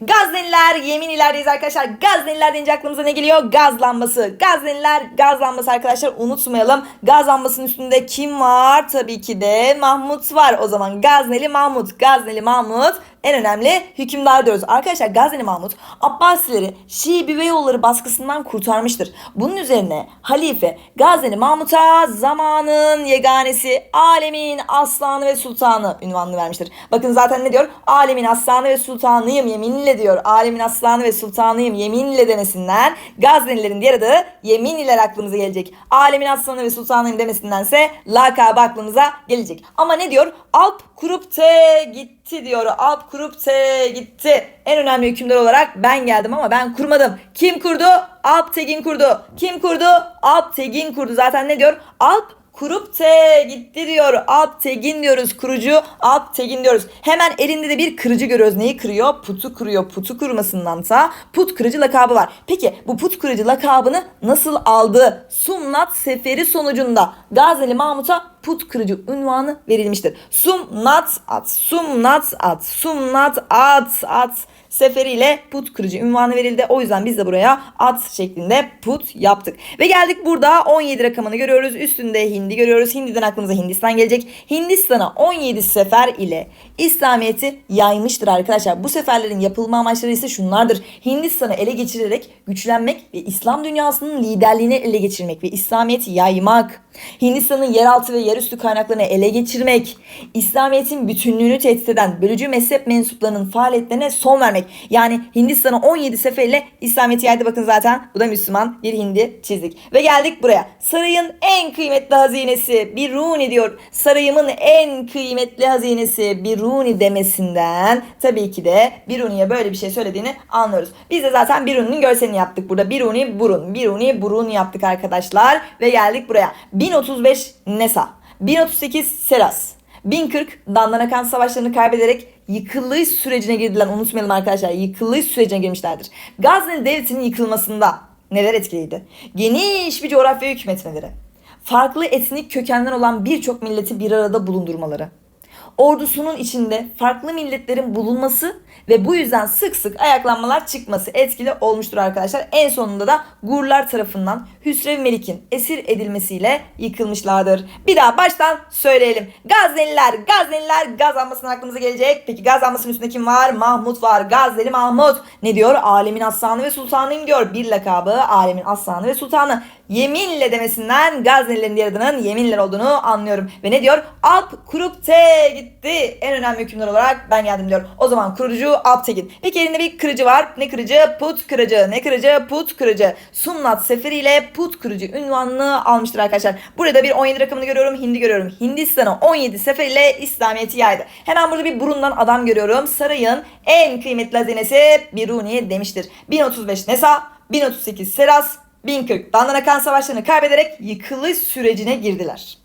Gazneliler yemin ilerideyiz arkadaşlar. Gazneliler deyince aklımıza ne geliyor? Gaz lambası. Gazneliler gaz arkadaşlar unutmayalım. Gaz üstünde kim var? Tabii ki de Mahmut var. O zaman Gazneli Mahmut. Gazneli Mahmut en önemli hükümdar diyoruz. Arkadaşlar Gazneli Mahmut Abbasileri Şii Büveyoğulları baskısından kurtarmıştır. Bunun üzerine halife Gazneli Mahmut'a zamanın yeganesi, alemin aslanı ve sultanı ünvanını vermiştir. Bakın zaten ne diyor? Alemin aslanı ve sultanıyım yeminle diyor. Alemin aslanı ve sultanıyım yeminle demesinden Gaznelilerin diğer adı yeminliler aklımıza gelecek. Alemin aslanı ve sultanıyım demesindense lakabı aklımıza gelecek. Ama ne diyor? Alp kurup te gitti diyor. Alp kurup te gitti. En önemli hükümdar olarak ben geldim ama ben kurmadım. Kim kurdu? Alp Tegin kurdu. Kim kurdu? Alp Tegin kurdu. Zaten ne diyor? Alp kurup te gitti diyor. Tegin diyoruz. Kurucu Alp Tegin diyoruz. Hemen elinde de bir kırıcı görüyoruz. Neyi kırıyor? Putu kırıyor. Putu kırmasındansa put kırıcı lakabı var. Peki bu put kırıcı lakabını nasıl aldı? Sumnat seferi sonucunda Gazeli Mahmut'a put kırıcı unvanı verilmiştir. Sumnat at, sumnat at, sumnat at, at seferiyle put kırıcı unvanı verildi. O yüzden biz de buraya at şeklinde put yaptık. Ve geldik burada 17 rakamını görüyoruz. Üstünde hindi görüyoruz. Hindi'den aklımıza Hindistan gelecek. Hindistan'a 17 sefer ile İslamiyet'i yaymıştır arkadaşlar. Bu seferlerin yapılma amaçları ise şunlardır. Hindistan'ı ele geçirerek güçlenmek ve İslam dünyasının liderliğini ele geçirmek ve İslamiyet'i yaymak. Hindistan'ın yeraltı ve yerüstü kaynaklarını ele geçirmek, İslamiyet'in bütünlüğünü tehdit eden bölücü mezhep mensuplarının faaliyetlerine son vermek. Yani Hindistan'ı 17 seferle İslamiyet'i yaydı. Bakın zaten bu da Müslüman bir hindi çizdik. Ve geldik buraya. Sarayın en kıymetli hazinesi Biruni diyor. Sarayımın en kıymetli hazinesi Biruni demesinden tabii ki de Biruni'ye böyle bir şey söylediğini anlıyoruz. Biz de zaten Biruni'nin görselini yaptık burada. Biruni burun, Biruni burun yaptık arkadaşlar. Ve geldik buraya. 1035 Nesa, 1038 Seras, 1040 Dandanakan savaşlarını kaybederek yıkılış sürecine girdiler. Unutmayalım arkadaşlar yıkılış sürecine girmişlerdir. Gazneli Devleti'nin yıkılmasında neler etkiliydi? Geniş bir coğrafya hükmetmeleri, farklı etnik kökenden olan birçok milleti bir arada bulundurmaları, ordusunun içinde farklı milletlerin bulunması ve bu yüzden sık sık ayaklanmalar çıkması etkili olmuştur arkadaşlar. En sonunda da Gurlar tarafından Hüsrev Melik'in esir edilmesiyle yıkılmışlardır. Bir daha baştan söyleyelim. Gazneliler, Gazneliler gazlanmasının aklımıza gelecek. Peki gazlanmasının üstünde kim var? Mahmut var. Gazneli Mahmut. Ne diyor? Alemin aslanı ve sultanıyım diyor. Bir lakabı alemin aslanı ve sultanı. Yeminle demesinden Gaznelilerin diğer adının yeminler olduğunu anlıyorum. Ve ne diyor? Alp kurup te gitti. En önemli hükümdar olarak ben geldim diyor. O zaman kurucu Alp Tekin. Peki elinde bir kırıcı var. Ne kırıcı? Put kırıcı. Ne kırıcı? Put kırıcı. Sumnat seferiyle put kırıcı ünvanını almıştır arkadaşlar. Burada bir 17 rakamını görüyorum. Hindi görüyorum. Hindistan'ı 17 seferiyle İslamiyet'i yaydı. Hemen burada bir burundan adam görüyorum. Sarayın en kıymetli hazinesi Biruni demiştir. 1035 Nesa, 1038 Seras, 1040 Dandanakan savaşlarını kaybederek yıkılış sürecine girdiler.